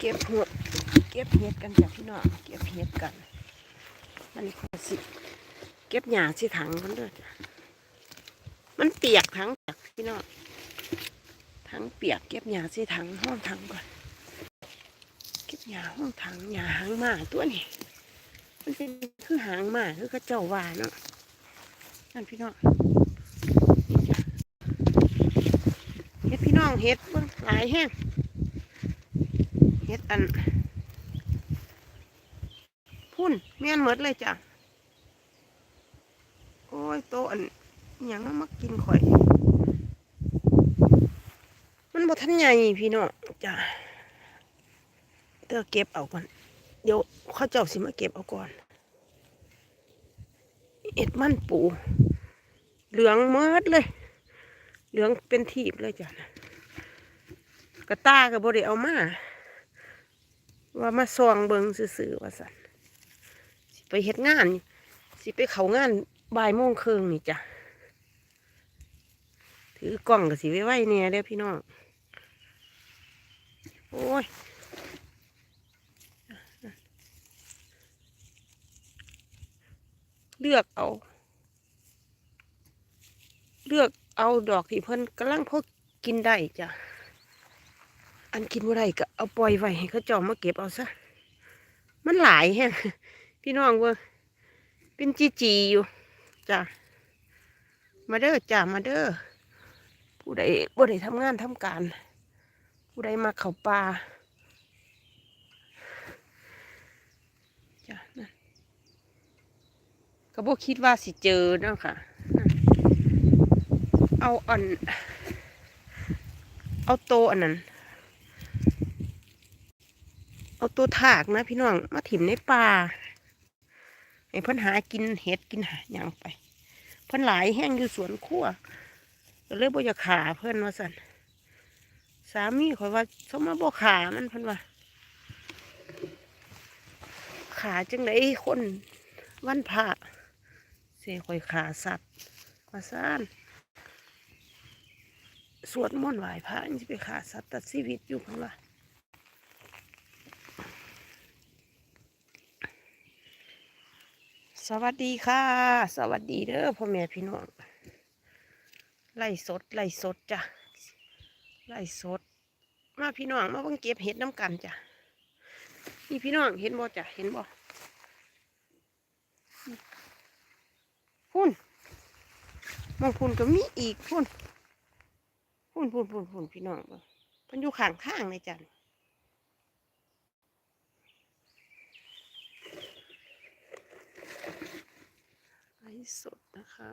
เก็บหัวเก็บเห็ดกันจ้ะพี่น้องเก็บเห็ดกันมันขอสิ เก็บหญ้าสิถังกันด้วยมันเปียกทั้งเปียกพี่น้องทั้งเปียกเก็บหญ้าสิถังห้องถังก่อน เก็บหญ้าห้องถังหญ้าหางหมาตัวนี้มันเป็นคือหางหมาคือเขาเจ้าวาเนาะนั่นพี่น้องเฮ็ดพี่น้องเฮ็ดเบิ่งหลายแห้ง เฮ็ดอัน พุ่นแม่นหมดเลยจ้ะ โอ้ยโตอันอยังมันมากินข่อย มันบ่ทันใหญ่พี่น้องจ้ะเดี๋ยวเก็บเอาก่อน เดี๋ยวข้าเจ้าสิมาเก็บเอาก่อน เอ็ดมันปู เหลืองเมิดเลย เหลืองเป็นทีบเลยจ้ะนะกระตากับบริเอามา ว่ามาซองเบิงซื่อๆว่าสันสิไปเฮ็ดงาน สิไปเขางานบ่ายโมงครึ่งนี่จ้ะถือกล่องกับสิไว้ไว้เนี่ยเด้อพี่น้อง โอ้ยเลือกเอา เลือกเอาดอกที่เพิ่นกำลังพอกินได้จ้ะ อันกินบ่ได้ก็เอาปล่อยไว้ให้เขาจอมมาเก็บเอาซะ มันหลายแฮะพี่น้องเว่าเป็นจีจีอยู่จ้ะมาเด้อจ้ะมาเด้อผู้ใดบ่ได้ทำงานทำการ ผู้ใดมาเขาป่าจ้ะนั่นก็บ่คิดว่าสิเจอเนาะค่ะ เอาอัน เอาโตอันนั้น เอาตัวถากนะพี่น้องมาถิ่มในป่าให้เพิ่นหากินเห็ดกินหาหยังไป เพิ่นหลายแห้งอยู่สวนครัวก็เลยบ่อยขาเพิ่นว่าสั่นสามีขอยว่าสมมาบ่ขามันเพิ่นว่าขาจังไดคนวันพระเสียข่อยขาสัตว์ว่าซ่านสวดมนต์ไหว้พระนี่ไปขาสัตว์ตัดชีวิตอยู่เพิ่นว่า สวัสดีค่ะ สวัสดีเด้อพ่อแม่พี่น้องไล่สดไล่สดจ้ะไล่สด มาพี่น้องมาเพิ่งเก็บเห็ดน้ำกันจ้ะนี่พี่น้องเห็นบ่จ้ะเห็นบ่พุ่นมองพุ่นก็มีอีกพุ่นพุ่นพุ่นพุ่นพุ่นพี่น้องเบิ่งมันอยู่ข้างข้างเลยจ้ะ ไลฟ์ สดนะคะ